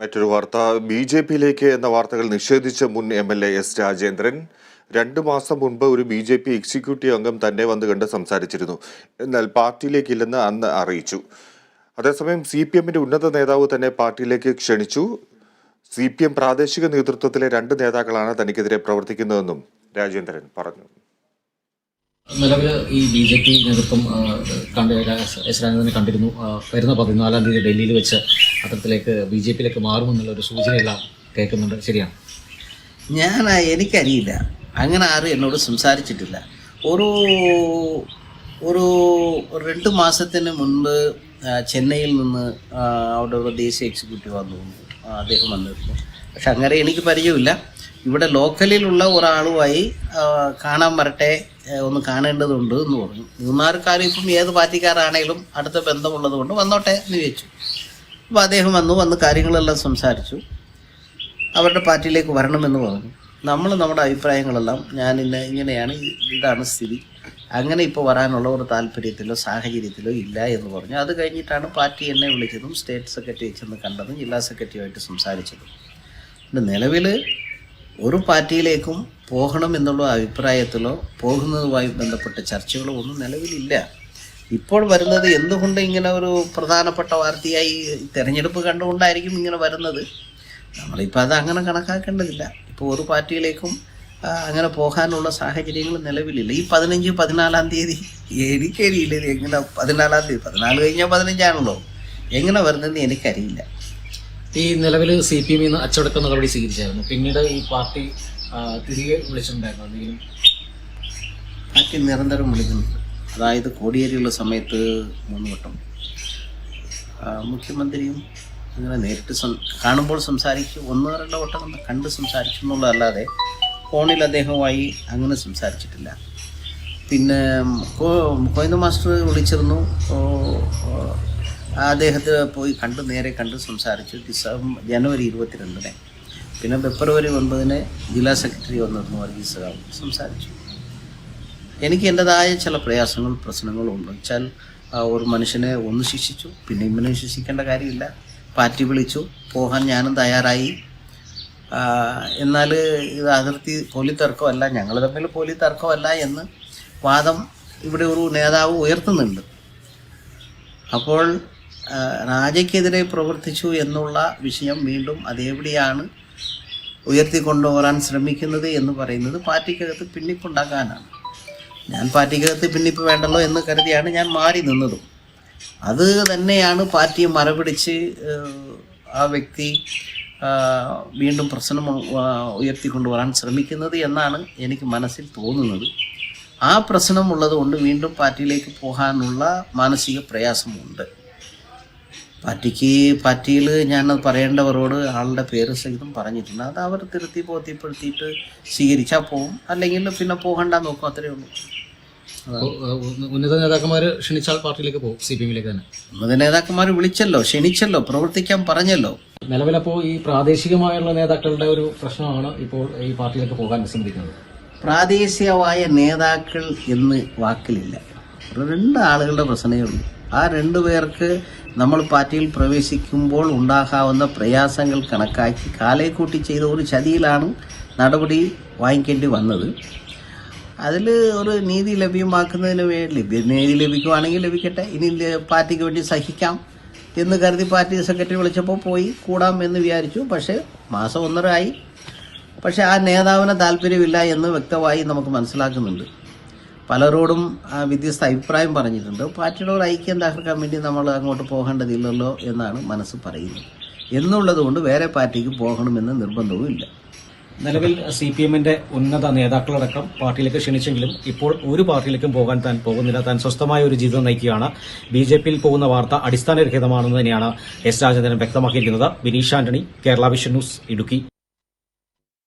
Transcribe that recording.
മറ്റൊരു വാർത്ത. B J പിയിലേക്ക് എന്ന വാർത്തകൾ നിഷേധിച്ച മുൻ M L A S Rajendran രണ്ടു മാസം മുൻപ് ഒരു ബി ജെ പി എക്സിക്യൂട്ടീവ് അംഗം തന്നെ വന്ന് കണ്ട് സംസാരിച്ചിരുന്നു. എന്നാൽ പാർട്ടിയിലേക്കില്ലെന്ന് അന്ന് അറിയിച്ചു. അതേസമയം സി പി എമ്മിന്റെ ഉന്നത നേതാവ് തന്നെ പാർട്ടിയിലേക്ക് ക്ഷണിച്ചു. സി പി എം പ്രാദേശിക നേതൃത്വത്തിലെ രണ്ട് നേതാക്കളാണ് തനിക്കെതിരെ പ്രവർത്തിക്കുന്നതെന്നും രാജേന്ദ്രൻ പറഞ്ഞു. നിലവിൽ ഈ ബി ജെ പി നേതൃത്വം കണ്ട കണ്ട് എസ് രാജേന്ദ്രനെ കണ്ടിരുന്നു. വരുന്ന പതിനാലാം തീയതി ഡൽഹിയിൽ വെച്ച് അത്തരത്തിലേക്ക് ബി ജെ പിയിലേക്ക് മാറുമെന്നുള്ള ഒരു സൂചനയെല്ലാം കേൾക്കുന്നുണ്ട്. ശരിയാണ്. ഞാൻ എനിക്കറിയില്ല. അങ്ങനെ ആരും എന്നോട് സംസാരിച്ചിട്ടില്ല. ഒരു ഒരു രണ്ട് മാസത്തിന് മുൻപ് ചെന്നൈയിൽ നിന്ന് ആ, അവിടെ ഒരു ദേശീയ എക്സിക്യൂട്ടീവ് വന്നു. അദ്ദേഹം വന്നിരുന്നു. പക്ഷെ അങ്ങനെ എനിക്ക് പരിചയമില്ല. ഇവിടെ ലോക്കലിലുള്ള ഒരാളുമായി കാണാൻ വരട്ടെ ഒന്ന് കാണേണ്ടതുണ്ട് എന്ന് പറഞ്ഞു. മൂന്നാർക്കാരും ഇപ്പം ഏത് പാർട്ടിക്കാരാണേലും അടുത്ത ബന്ധമുള്ളത് കൊണ്ട് വന്നോട്ടെ എന്ന് ചോദിച്ചു. അപ്പോൾ അദ്ദേഹം വന്നു വന്ന് കാര്യങ്ങളെല്ലാം സംസാരിച്ചു. അവരുടെ പാർട്ടിയിലേക്ക് വരണമെന്ന് പറഞ്ഞു. നമ്മൾ നമ്മുടെ അഭിപ്രായങ്ങളെല്ലാം ഞാൻ ഇന്ന ഇങ്ങനെയാണ് ഇതാണ് സ്ഥിതി. അങ്ങനെ ഇപ്പോൾ വരാനുള്ള ഒരു താല്പര്യത്തിലോ സാഹചര്യത്തിലോ ഇല്ല എന്ന് പറഞ്ഞു. അത് കഴിഞ്ഞിട്ടാണ് പാർട്ടി എന്നെ വിളിച്ചതും സ്റ്റേറ്റ് സെക്രട്ടറി ചെന്ന് കണ്ടതും ജില്ലാ സെക്രട്ടറിയുമായിട്ട് സംസാരിച്ചതും. നിലവിൽ ഒരു പാർട്ടിയിലേക്കും പോകണം എന്നുള്ള അഭിപ്രായത്തിലോ പോകുന്നതുമായി ബന്ധപ്പെട്ട ചർച്ചകളോ ഒന്നും നിലവിലില്ല. ഇപ്പോൾ വരുന്നത് എന്തുകൊണ്ട് ഇങ്ങനെ ഒരു പ്രധാനപ്പെട്ട വാർത്തയായി തെരഞ്ഞെടുപ്പ് കണ്ടുകൊണ്ടായിരിക്കും ഇങ്ങനെ വരുന്നത്? നമ്മളിപ്പോൾ അത് അങ്ങനെ കണക്കാക്കേണ്ടതില്ല. ഇപ്പോൾ ഒരു പാർട്ടിയിലേക്കും അങ്ങനെ പോകാനുള്ള സാഹചര്യങ്ങൾ നിലവിലില്ല. ഈ പതിനഞ്ച് പതിനാലാം തീയതി എനിക്കറിയില്ല ഇത് എങ്ങനെ പതിനാലാം തീയതി പതിനാല് കഴിഞ്ഞാൽ പതിനഞ്ചാണല്ലോ. എങ്ങനെ വരുന്നതെന്ന് എനിക്കറിയില്ല. ഈ നിലവിൽ സി പി എമ്മിൽ നിന്ന് അച്ചടക്ക നടപടി സ്വീകരിച്ചായിരുന്നു. പിന്നീട് ഈ പാർട്ടി തിരികെ വിളിച്ചിട്ടുണ്ടായിരുന്നു. എന്തെങ്കിലും? നിരന്തരം വിളിക്കുന്നുണ്ട്. അതായത് കോടിയേരിയുള്ള സമയത്ത് മൂന്ന് വട്ടം. മുഖ്യമന്ത്രിയും അങ്ങനെ നേരിട്ട് കാണുമ്പോൾ സംസാരിച്ചു ഒന്നോ രണ്ടോ വട്ടം ഒന്ന് കണ്ട് സംസാരിച്ചു എന്നുള്ളതല്ലാതെ ഫോണിൽ അദ്ദേഹവുമായി അങ്ങനെ സംസാരിച്ചിട്ടില്ല. പിന്നെ കോയിന്ദ മാസ്റ്റർ വിളിച്ചിരുന്നു. അദ്ദേഹത്തെ പോയി കണ്ട് നേരെ കണ്ട് സംസാരിച്ചു. ഡിസംബർ ജനുവരി ഇരുപത്തിരണ്ടിന്. പിന്നെ ഫെബ്രുവരി ഒൻപതിന് ജില്ലാ സെക്രട്ടറി വന്നിരുന്നു വർഗീസ് റാവു. സംസാരിച്ചു. എനിക്ക് എന്റെതായ ചില പ്രയാസങ്ങൾ പ്രശ്നങ്ങളും ഉണ്ട്. വെച്ചാൽ ഒരു മനുഷ്യനെ ഒന്ന് ശിക്ഷിച്ചു പിന്നെ ഇമ്മനെ ശിക്ഷിക്കേണ്ട കാര്യമില്ല. പാറ്റി വിളിച്ചു പോകാൻ ഞാനും തയ്യാറായി. എന്നാൽ ഇത് അതിർത്തി പോലി തർക്കമല്ല ഞങ്ങൾ തമ്മിൽ പോലി തർക്കമല്ല എന്ന് വാദം ഇവിടെ ഒരു നേതാവ് ഉയർത്തുന്നുണ്ട്. അപ്പോൾ രാജയ്ക്കെതിരെ പ്രവർത്തിച്ചു എന്നുള്ള വിഷയം വീണ്ടും അതെവിടെയാണ് ഉയർത്തിക്കൊണ്ടുവരാൻ ശ്രമിക്കുന്നത് എന്ന് പറയുന്നത് പാർട്ടിക്കകത്ത് പിന്നിപ്പുണ്ടാക്കാനാണ് ഞാൻ പാർട്ടിക്കകത്ത് പിന്നിപ്പ് വേണ്ടല്ലോ എന്ന് കരുതിയാണ് ഞാൻ മാറി നിന്നതും. അത് തന്നെയാണ് പാർട്ടിയെ മറപിടിച്ച് ആ വ്യക്തി വീണ്ടും പ്രശ്നം ഉയർത്തിക്കൊണ്ടുവരാൻ ശ്രമിക്കുന്നത് എന്നാണ് എനിക്ക് മനസ്സിൽ തോന്നുന്നത്. ആ പ്രശ്നം ഉള്ളതുകൊണ്ട് വീണ്ടും പാർട്ടിയിലേക്ക് പോകാനുള്ള മാനസിക പ്രയാസമുണ്ട്. പാർട്ടിക്ക് പാർട്ടിയിൽ ഞാനത് പറയേണ്ടവരോട് ആളുടെ പേര് സഹിതം പറഞ്ഞിട്ടുണ്ട്. അത് അവർ തിരുത്തി ബോധ്യപ്പെടുത്തിയിട്ട് സ്വീകരിച്ചാൽ പോകും അല്ലെങ്കിൽ പിന്നെ പോകണ്ട നോക്കും. അത്രയേ ഉള്ളൂ. ഉന്നത നേതാക്കന്മാർ ക്ഷണിച്ചാൽ പാർട്ടിയിലേക്ക് പോകും. സി പി എമ്മിലേക്ക് തന്നെ. ഉന്നത നേതാക്കന്മാർ വിളിച്ചല്ലോ ക്ഷണിച്ചല്ലോ പ്രവർത്തിക്കാൻ പറഞ്ഞല്ലോ. നിലവിലപ്പോൾ ഈ പ്രാദേശികമായുള്ള നേതാക്കളുടെ ഒരു പ്രശ്നമാണ് ഇപ്പോൾ ഈ പാർട്ടിയിലേക്ക് പോകാൻ വിസമ്മതിക്കുന്നത്. പ്രാദേശികമായ നേതാക്കൾ എന്ന് വാക്കിലില്ല. രണ്ട് ആളുകളുടെ പ്രശ്നമേ ഉള്ളൂ. ആ രണ്ടു പേർക്ക് നമ്മൾ പാർട്ടിയിൽ പ്രവേശിക്കുമ്പോൾ ഉണ്ടാകാവുന്ന പ്രയാസങ്ങൾ കണക്കാക്കി കാലേക്കൂട്ടി ചെയ്ത ഒരു ചതിയിലാണ് നടപടി വാങ്ങിക്കേണ്ടി വന്നത്. അതിൽ ഒരു നീതി ലഭ്യമാക്കുന്നതിന് വേണ്ടി നീതി ലഭിക്കുവാണെങ്കിൽ ലഭിക്കട്ടെ ഇനി പാർട്ടിക്ക് വേണ്ടി സഹിക്കാം എന്ന് കരുതി പാർട്ടി സെക്രട്ടറി വിളിച്ചപ്പോൾ പോയി കൂടാം എന്ന് വിചാരിച്ചു. പക്ഷേ മാസം ഒന്നര ആയി. പക്ഷേ ആ നേതാവിന് താല്പര്യമില്ല എന്ന് വ്യക്തമായി നമുക്ക് മനസ്സിലാക്കുന്നുണ്ട്. പലരോടും വ്യത്യസ്ത അഭിപ്രായം പറഞ്ഞിട്ടുണ്ട്. പാർട്ടിയുടെ ഐക്യം തകർക്കാൻ വേണ്ടി നമ്മൾ അങ്ങോട്ട് പോകേണ്ടതില്ലല്ലോ എന്നാണ് മനസ്സ് പറയുന്നത്. എന്നുള്ളത് കൊണ്ട് വേറെ പാർട്ടിക്ക് പോകണമെന്ന് നിർബന്ധവും ഇല്ല. നിലവിൽ സി പി എമ്മിന്റെ ഉന്നത നേതാക്കളടക്കം പാർട്ടിയിലേക്ക് ക്ഷണിച്ചെങ്കിലും ഇപ്പോൾ ഒരു പാർട്ടിയിലേക്കും പോകാൻ താൻ പോകുന്നില്ല. താൻ സ്വസ്ഥമായ ഒരു ജീവിതം നയിക്കുകയാണ്. ബി ജെ പിയിൽ പോകുന്ന വാർത്ത അടിസ്ഥാനരഹിതമാണെന്ന് തന്നെയാണ് എസ് രാജേന്ദ്രൻ വ്യക്തമാക്കിയിരിക്കുന്നത്. Vineesh Antony Kerala Vision News Idukki.